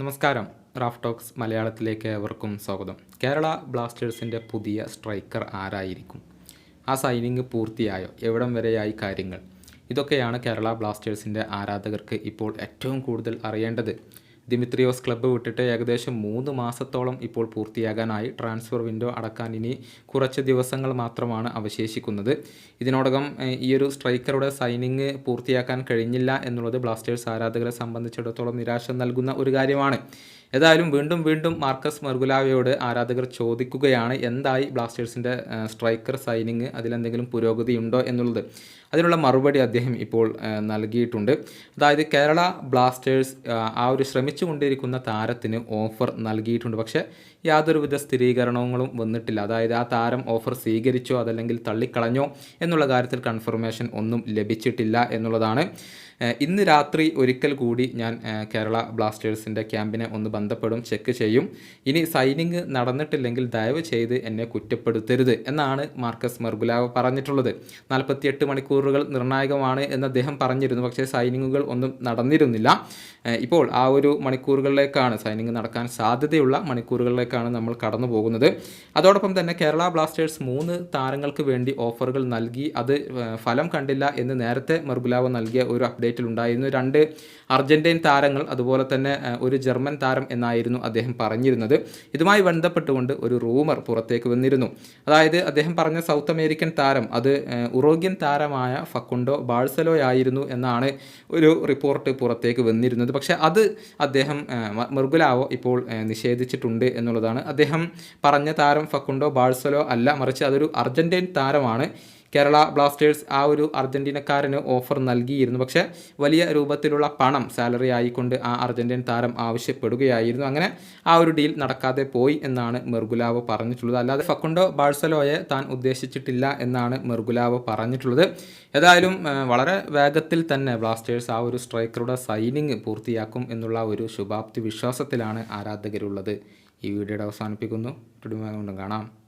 നമസ്കാരം. Raf talks മലയാളത്തിലേക്ക് ഏവർക്കും സ്വാഗതം. കേരള ബ്ലാസ്റ്റേഴ്സിന്റെ പുതിയ സ്ട്രൈക്കർ ആരായിരിക്കും? ആ സൈനിങ് പൂർത്തിയായോ? എവിടം വരെയായി കാര്യങ്ങൾ? ഇതൊക്കെയാണ് കേരള ബ്ലാസ്റ്റേഴ്സിന്റെ ആരാധകർക്ക് ഇപ്പോൾ ഏറ്റവും കൂടുതൽ അറിയേണ്ടത്. ദിമിത്രിയോസ് ക്ലബ്ബ് വിട്ടിട്ട് ഏകദേശം മൂന്ന് മാസത്തോളം ഇപ്പോൾ പൂർത്തിയാകാനായി ട്രാൻസ്ഫർ വിൻഡോ അടക്കാൻ ഇനി കുറച്ച് ദിവസങ്ങൾ മാത്രമാണ് അവശേഷിക്കുന്നത്. ഇതിനോടകം ഈ ഒരു സ്ട്രൈക്കറുടെ സൈനിങ് പൂർത്തിയാക്കാൻ കഴിഞ്ഞില്ല എന്നുള്ളത് ബ്ലാസ്റ്റേഴ്സ് ആരാധകരെ സംബന്ധിച്ചിടത്തോളം നിരാശ നൽകുന്ന ഒരു കാര്യമാണ്. ഏതായാലും വീണ്ടും വീണ്ടും മാർക്കസ് മെർഗുലാവയോട് ആരാധകർ ചോദിക്കുകയാണ് എന്തായി ബ്ലാസ്റ്റേഴ്സിന്റെ സ്ട്രൈക്കർ സൈനിങ് അതിലെന്തെങ്കിലും പുരോഗതി ഉണ്ടോ എന്നുള്ളത്. അതിനുള്ള മറുപടി അദ്ദേഹം ഇപ്പോൾ നൽകിയിട്ടുണ്ട്. അതായത് കേരള ബ്ലാസ്റ്റേഴ്സ് ആ ഒരു ശ്രമിച്ചുകൊണ്ടിരിക്കുന്ന താരത്തിന് ഓഫർ നൽകിയിട്ടുണ്ട്. പക്ഷേ യാതൊരുവിധ സ്ഥിരീകരണങ്ങളും വന്നിട്ടില്ല. അതായത് ആ താരം ഓഫർ സ്വീകരിച്ചോ അതല്ലെങ്കിൽ തള്ളിക്കളഞ്ഞോ എന്നുള്ള കാര്യത്തിൽ കൺഫർമേഷൻ ഒന്നും ലഭിച്ചിട്ടില്ല എന്നുള്ളതാണ്. ഇന്ന് രാത്രി ഒരിക്കൽ കൂടി ഞാൻ കേരള ബ്ലാസ്റ്റേഴ്സിന്റെ ക്യാമ്പിനെ ഒന്ന് ബന്ധപ്പെടും ചെക്ക് ചെയ്യും. ഇനി സൈനിങ് നടന്നിട്ടില്ലെങ്കിൽ ദയവ് ചെയ്ത് എന്നെ കുറ്റപ്പെടുത്തരുത് എന്നാണ് മാർക്കസ് മെർഗുലാവ് പറഞ്ഞിട്ടുള്ളത്. നാൽപ്പത്തിയെട്ട് മണിക്കൂറുകൾ നിർണായകമാണ് എന്ന് അദ്ദേഹം പറഞ്ഞിരുന്നു. പക്ഷേ സൈനിങ്ങുകൾ ഒന്നും നടന്നിരുന്നില്ല. ഇപ്പോൾ ആ ഒരു മണിക്കൂറുകളിലേക്കാണ് സൈനിങ് നടക്കാൻ സാധ്യതയുള്ള മണിക്കൂറുകളിലേക്കാണ് നമ്മൾ കടന്നു പോകുന്നത് അതോടൊപ്പം തന്നെ കേരള ബ്ലാസ്റ്റേഴ്സ് മൂന്ന് താരങ്ങൾക്ക് വേണ്ടി ഓഫറുകൾ നൽകി. അത് ഫലം കണ്ടില്ല എന്ന് നേരത്തെ മെർബുലാവ് നൽകിയ ഒരു അപ്ഡേറ്റിൽ ഉണ്ടായിരുന്നു. രണ്ട് അർജന്റീൻ താരങ്ങൾ അതുപോലെ തന്നെ ഒരു ജർമ്മൻ താരം എന്നായിരുന്നു അദ്ദേഹം പറഞ്ഞിരുന്നത്. ഇതുമായി ബന്ധപ്പെട്ടുകൊണ്ട് ഒരു റൂമർ പുറത്തേക്ക് വന്നിരുന്നു. അതായത് അദ്ദേഹം പറഞ്ഞ സൗത്ത് അമേരിക്കൻ താരം അത് ഉറോഗ്യൻ താരമായ ഫക്കുണ്ടോ? ബാഴ്സലോ ആയിരുന്നു എന്നാണ് ഒരു റിപ്പോർട്ട് പുറത്തേക്ക് വന്നിരുന്നത്. പക്ഷേ അത് അദ്ദേഹം മെർഗുലാവോ ഇപ്പോൾ നിഷേധിച്ചിട്ടുണ്ട് എന്നുള്ളതാണ്. അദ്ദേഹം പറഞ്ഞ താരം ഫക്കുണ്ടോ? ബാഴ്സലോ അല്ല. മറിച്ച് അതൊരു അർജന്റീൻ താരമാണ്. കേരള ബ്ലാസ്റ്റേഴ്സ് ആ ഒരു അർജന്റീനക്കാരന് ഓഫർ നൽകിയിരുന്നു. പക്ഷേ വലിയ രൂപത്തിലുള്ള പണം സാലറി ആയിക്കൊണ്ട് ആ അർജന്റീൻ താരം ആവശ്യപ്പെടുകയായിരുന്നു. അങ്ങനെ ആ ഒരു ഡീൽ നടക്കാതെ പോയി എന്നാണ് മെർഗുലാവ് പറഞ്ഞിട്ടുള്ളത്. അല്ലാതെ ഫക്കുണ്ടോ ബാഴ്സലോയെ താൻ ഉദ്ദേശിച്ചിട്ടില്ല എന്നാണ് മെർഗുലാവ് പറഞ്ഞിട്ടുള്ളത്. ഏതായാലും വളരെ വേഗത്തിൽ തന്നെ ബ്ലാസ്റ്റേഴ്സ് ആ ഒരു സ്ട്രൈക്കറുടെ സൈനിങ് പൂർത്തിയാക്കും എന്നുള്ള ഒരു ശുഭാപ്തി വിശ്വാസത്തിലാണ് ആരാധകരുള്ളത്. ഈ വീഡിയോയുടെ അവസാനിപ്പിക്കുന്നു. കൊണ്ടും കാണാം.